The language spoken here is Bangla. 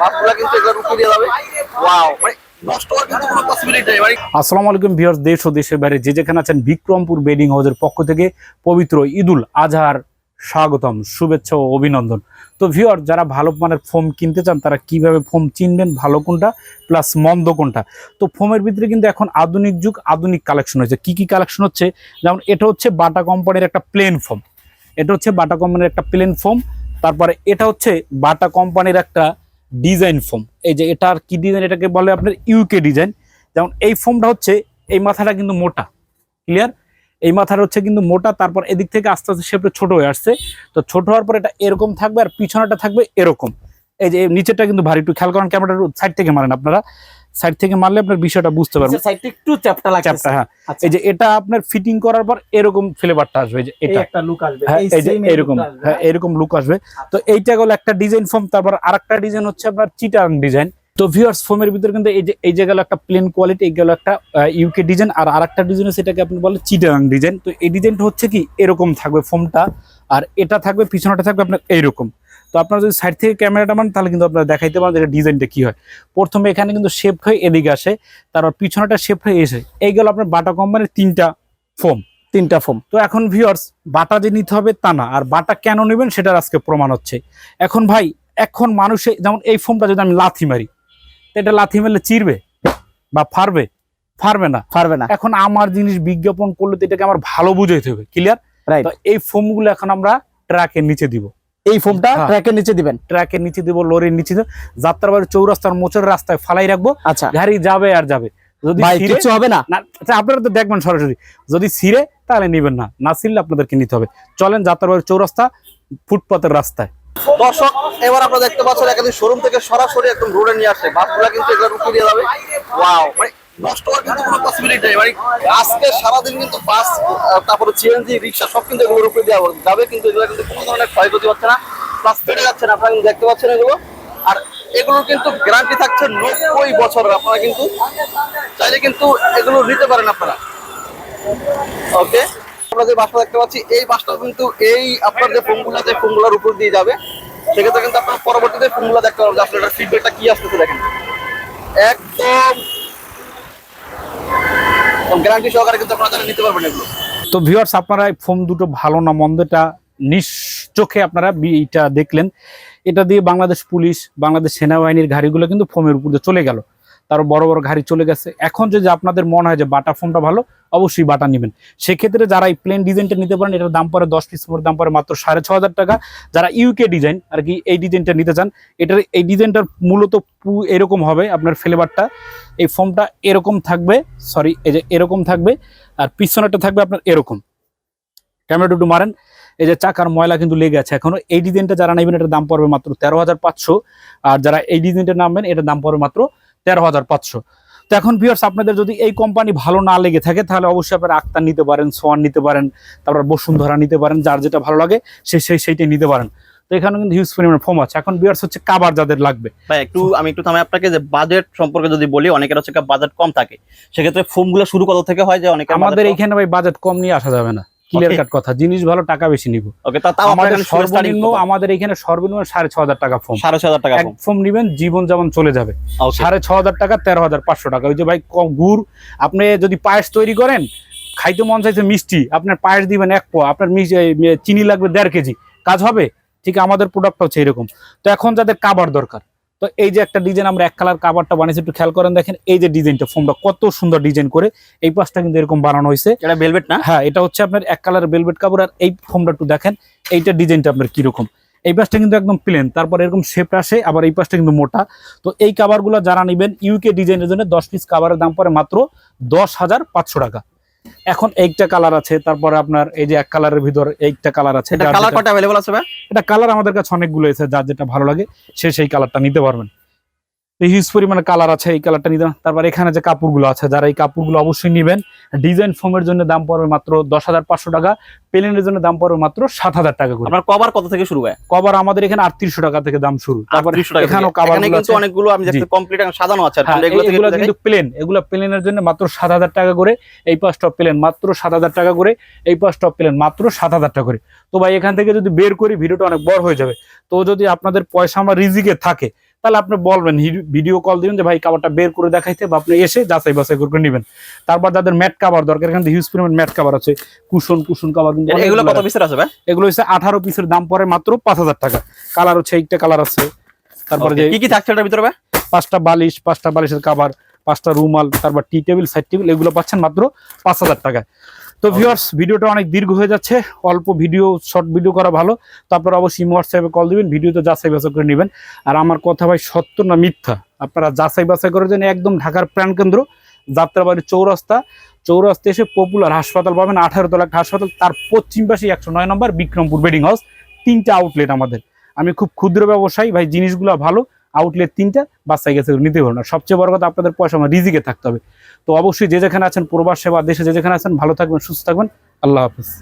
বাসগুলো কিন্তু এগুলো উঠে দিয়ে যাবে। ওয়াও মানে মানে আলাইকুম ভিউয়ার্স দেশ ও দেশের বাইরে যে যেখানে আছেন বিক্রমপুর বেডিং পক্ষ থেকে পবিত্র ঈদুল আজহার স্বাগতম, শুভেচ্ছা ও অভিনন্দন। তো ভিউয়ার যারা ভালো মানের ফোম কিনতে চান, তারা কীভাবে ফোম চিনবেন, ভালো প্লাস মন্দ তো ফোমের ভিতরে কিন্তু এখন আধুনিক যুগ, আধুনিক কালেকশন হয়েছে। কি কি কালেকশন হচ্ছে? যেমন এটা হচ্ছে বাটা কোম্পানির একটা প্লেন ফোম এটা হচ্ছে বাটা কোম্পানির একটা প্লেন ফোম তারপরে এটা হচ্ছে বাটা কোম্পানির একটা ডিজাইন ফোম। এই যে এটার কি ডিজাইন, এটাকে বলে আপনার ইউকে ডিজাইন। যেমন এই ফোমটা হচ্ছে, এই মাথাটা কিন্তু মোটা। ক্লিয়ার এই মাথাটা হচ্ছে কিন্তু মোটা, তারপর এদিক থেকে আস্তে আস্তে শেপটা ছোট হয়ে আসছে। তো ছোট হওয়ার পর এটা এরকম থাকবে আর পিছনেটা থাকবে এরকম। এই যে নিচেরটা কিন্তু ভারী, একটু খেয়াল করেন ক্যামেরাটা সাইড থেকে মারেন আপনারা। সাইড থেকে মারলে আপনার বিষয়টা বুঝতে পারবেন। সাইডটা একটু চ্যাপটা লাগছে চ্যাপটা হ্যাঁ। আচ্ছা। এই যে এটা আপনার ফিটিং করার পর এরকম ফ্লেভারটা আসবে এই যে এটা। একটা লুক আসবে। হ্যাঁ এই যে এরকম হ্যাঁ এরকম লুক আসবে। তো এইটা হলো একটা ডিজাইন ফর্ম তারপর আরেকটা ডিজাইন হচ্ছে আপনার চিটাং ডিজাইন তো ভিউয়ার্স ফোমের ভিতরে কিন্তু এই যে এই যে গেল একটা প্লেন কোয়ালিটি এই গেল একটা ইউকে ডিজাইন আর আরেকটা ডিজাইন সেটাকে আপনি বলে চিটাং ডিজাইন তো এই ডিজাইনটা হচ্ছে কি এরকম থাকবে ফোমটা আর এটা থাকবে পিছনটা থাকবে আপনার এইরকম। তো আপনারা যদি সাইড থেকে ক্যামেরাটা মান তাহলে কিন্তু আপনারা দেখাইতে পারেন যে এটা ডিজাইনটা কি হয়। প্রথমে এখানে কিন্তু শেপ হয়ে এদিকে আসে তারপর পিছনটা শেপ হয়ে এসে। এই গেল আপনার বাটা কোম্পানির তিনটা ফোম তিনটা ফোম তো এখন ভিউয়ার্স বাটা যে নিতে হবে তা না আর বাটা কেন নেবেন সেটার আজকে প্রমাণ হচ্ছে। এখন ভাই এখন মানুষে যেমন এই ফোমটা যদি আমি লাথি মারি তো এটা লাথি মারলে চিরবে বা ফারবে? ফারবে না। ফারবে না। এখন আমার জিনিস বিজ্ঞাপন করলে তো এটাকে আমার ভালো বুঝাইতে হবে ক্লিয়ার রাইট এই ফোমগুলো এখন আমরা ট্রাকের নিচে দিব। এই ফোমটা হ্যাঁ। ট্র্যাকের নিচে দিবেন। ট্রাকের নিচে দিব লরির নিচে দিব। যাত্রাবাড়ি চৌরাস্তার মোচের রাস্তায় ফালাই রাখব। আচ্ছা। গাড়ি যাবে আর যাবে। যদি কিছু হবে না? না আচ্ছা, আপনারা তো দেখবেন সরাসরি। যদি ছিঁড়ে তাহলে নিবেন না। না ছিঁড়লে আপনাদেরকে নিতে হবে। চলেন যাত্রাবাড়ি চৌরাস্তা ফুটপাতের রাস্তায়। দর্শক এবার আপনারা দেখতে পাচ্ছেন একাধিক শোরুম থেকে সরাসরি একদম রোডে নিয়ে আসে। বাসগুলো কিন্তু এগুলো উঠে দিয়ে যাবে। ওয়াও মানে নেই। মানে আজকে সারাদিন কিন্তু বাস তারপরে রিক্সা সব কিন্তু যাবে কিন্তু এগুলো কিন্তু কোনো ধরনের না। আপনারা কিন্তু দেখতে পাচ্ছেন এগুলো। আর এগুলোর কিন্তু গ্যারান্টি থাকছে নব্বই আপনারা কিন্তু চাইলে কিন্তু এগুলো নিতে পারেন আপনারা। ওকে যে বাসটা দেখতে পাচ্ছি, এই বাসটা কিন্তু এই আপনার যে উপর দিয়ে যাবে। সেক্ষেত্রে কিন্তু আপনার পরবর্তীতে ফোনগুলো দেখতে পারবেন আসলে ফিডব্যাকটা কি আসতেছে দেখেন। একদম গ্যারান্টি সহকারে কিন্তু আপনারা নিতে পারবেন এগুলো। তো ভিউয়ার্স আপনারা ফোন দুটো ভালো না মন্দটা নিজ চোখে আপনারা এটা দেখলেন। এটা দিয়ে বাংলাদেশ পুলিশ, বাংলাদেশ সেনাবাহিনীর গাড়িগুলো কিন্তু ফোমের উপর চলে গেল। তার বড় বড় গাড়ি চলে গেছে। এখন যদি আপনাদের মনে হয় যে বাটা ফোনটা ভালো, অবশ্যই বাটা নেবেন। সেক্ষেত্রে যারা এই প্লেন ডিজাইনটা নিতে পারেন, এটার দাম পড়ে দশ পিস দাম পড়ে মাত্র সাড়ে ছ হাজার টাকা। যারা ইউকে ডিজাইন আর কি এই ডিজাইনটা নিতে চান, এটার এই ডিজাইনটার মূলত এরকম হবে আপনার ফ্লেভারটা এই ফোমটা এরকম থাকবে সরি এই যে এরকম থাকবে, আর পিছনেটা থাকবে আপনার এরকম। ক্যামেরাটা একটু মারেন, এই যে চাকার ময়লা কিন্তু লেগে আছে এখনও। এই ডিজাইনটা যারা নেবেন, এটার দাম পড়বে মাত্র তেরো হাজার পাঁচশো। আর যারা এই ডিজাইনটা নামবেন, এটার দাম পড়বে মাত্র তেরো হাজার পাঁচশো। তো এখন ভিউয়ার্স আপনাদের যদি এই কোম্পানি ভালো না লেগে থাকে তাহলে অবশ্যই আপনারা আক্তার নিতে পারেন সোয়ান নিতে পারেন তারপর বসুন্ধরা নিতে পারেন যার যেটা ভালো লাগে সে সেই সেইটাই নিতে পারেন। তো এখানে কিন্তু হিউজ পরিমাণ ফোম আছে। এখন ভিউয়ার্স হচ্ছে কাবার যাদের লাগবে। ভাই একটু আমি একটু থামাই আপনাকে যে বাজেট সম্পর্কে যদি বলি অনেকের হচ্ছে বাজেট কম থাকে। সেক্ষেত্রে ফোমগুলো শুরু কত থেকে হয় যে অনেকে আমাদের এইখানে ভাই বাজেট কম নিয়ে আসা যাবে না। ক্লিয়ার কাট কথা। জিনিস ভালো টাকা বেশি নিব। ওকে তাও আমাদের সর্বনিম্ন আমাদের এখানে সর্বনিম্ন সাড়ে ছ হাজার টাকা ফোম সাড়ে ছয় হাজার টাকা নিবেন জীবন যেমন চলে যাবে. সাড়ে ছ হাজার টাকা তেরো হাজার পাঁচশো টাকা। ওই যে ভাই গুড় আপনি যদি পায়েস তৈরি করেন খাইতে মন চাইছে মিষ্টি আপনার পায়েস দিবেন এক পোয়া আপনার চিনি লাগবে দেড় কেজি। কাজ হবে? ঠিক আমাদের প্রোডাক্ট হচ্ছে এরকম। তো এখন যাদের কাবার দরকার তো এই যে একটা ডিজাইন আমরা এক কালার কাভারটা বানিয়েছি একটু খেয়াল করেন দেখেন এই যে ডিজাইনটা ফোমটা কত সুন্দর ডিজাইন করে এই পাশটা কিন্তু এরকম বানানো হয়েছে। এটা ভেলভেট না? হ্যাঁ এটা হচ্ছে আপনার এক কালার বেলভেট কাপড় আর এই ফোমটা একটু দেখেন এইটা ডিজাইনটা আপনার কীরকম। এই পাশটা কিন্তু একদম প্লেন তারপর এরকম শেপ আসে আবার এই পাশটা কিন্তু মোটা। তো এই কাভারগুলো যারা নেবেন ইউকে ডিজাইনের জন্য দশ পিস কাভারের দাম পড়ে মাত্র দশ হাজার পাঁচশো টাকা। এখন এইটা কালার আছে তারপরে আপনার এই যে এক কালারের ভিতর এইটা কালার আছে এটা কালার কটা अवेलेबल আছে ভাই? এটা কালার আমাদের কাছে অনেকগুলো আছে যার যেটা ভালো লাগে সে সেই কালারটা নিতে পারবেন। হিউজ পরিমাণে কালার আছে এই কালারটা নিতে তারপর এখানে যে কাপড়গুলো আছে যারা এই কাপড়গুলো অবশ্যই নেবেন ডিজাইন ফোমের জন্য দাম পড়বে মাত্র দশ হাজার পাঁচশো টাকা প্লেনের জন্য দাম পড়বে মাত্র সাত হাজার টাকা করে। আপনার কভার কত থেকে শুরু হয়? কভার আমাদের এখানে আটত্রিশশো টাকা থেকে দাম শুরু। তারপর এখানেও থেকে। কিন্তু অনেকগুলো আমি কমপ্লিট সাজানো আছে কি। হ্যাঁ। কিন্তু প্লেন এগুলো প্লেনের জন্য মাত্র সাত হাজার টাকা করে এই পাঁচটা প্লেন মাত্র সাত হাজার টাকা করে এই পাঁচটা প্লেন মাত্র সাত হাজার টাকা করে। তো ভাই এখান থেকে যদি বের করি ভিডিওটা অনেক বড় হয়ে যাবে। তো যদি আপনাদের পয়সা আমার রিজিকে থাকে তাহলে আপনি বলবেন ভিডিও কল দিবেন যে ভাই কাভারটা বের করে দেখাইতে বা আপনি এসে যাচাই বাছাই করে নেবেন। তারপর যাদের ম্যাট কাভার দরকার এখানে হিউজ পরিমাণ ম্যাট কাভার আছে। কুশন কুশন কাভার কিন্তু এগুলো কত পিসের আছে ভাই? এগুলো হচ্ছে আঠারো পিসের দাম পড়ে মাত্র পাঁচ হাজার টাকা। কালার হচ্ছে এইটা কালার আছে। তারপরে যে কি কি থাকছে এটার ভিতরে ভাই? পাঁচটা বালিশ পাঁচটা বালিশের কাভার পাঁচটা রুমাল তারপর টি টেবিল সাইড টেবিল এগুলো পাচ্ছেন মাত্র পাঁচ হাজার টাকায়। তো ভিউয়ার্স ভিডিওটা অনেক দীর্ঘ হয়ে যাচ্ছে। অল্প ভিডিও শর্ট ভিডিও করা ভালো। তারপর অবশ্যই হোয়াটসঅ্যাপে কল দিবেন ভিডিওতে যাচাই বাছাই করে নেবেন। আর আমার কথা ভাই সত্য না মিথ্যা? আপনারা যাচাই বাছাই করার জন্য একদম ঢাকার প্রাণকেন্দ্র যাত্রাবাড়ি চৌরাস্তা। চৌরাস্তা এসে পপুলার হাসপাতাল পাবেন আঠারো তলা একটা হাসপাতাল তার পশ্চিম পাশে একশো নয় নম্বর বিক্রমপুর বেডিং হাউস তিনটা আউটলেট আমাদের। আমি খুব ক্ষুদ্র ব্যবসায়ী ভাই জিনিসগুলো ভালো। আউটলেট তিনটা বাচ্চাই গেছে নিতে পারব না। সবচেয়ে বড় কথা আপনাদের পয়সা আমার রিজিকে থাকতে হবে। তো অবশ্যই যে যেখানে আছেন, প্রবাস সেবা দেশে যে যেখানে আছেন, ভালো থাকবেন, সুস্থ থাকবেন। আল্লাহ হাফিজ।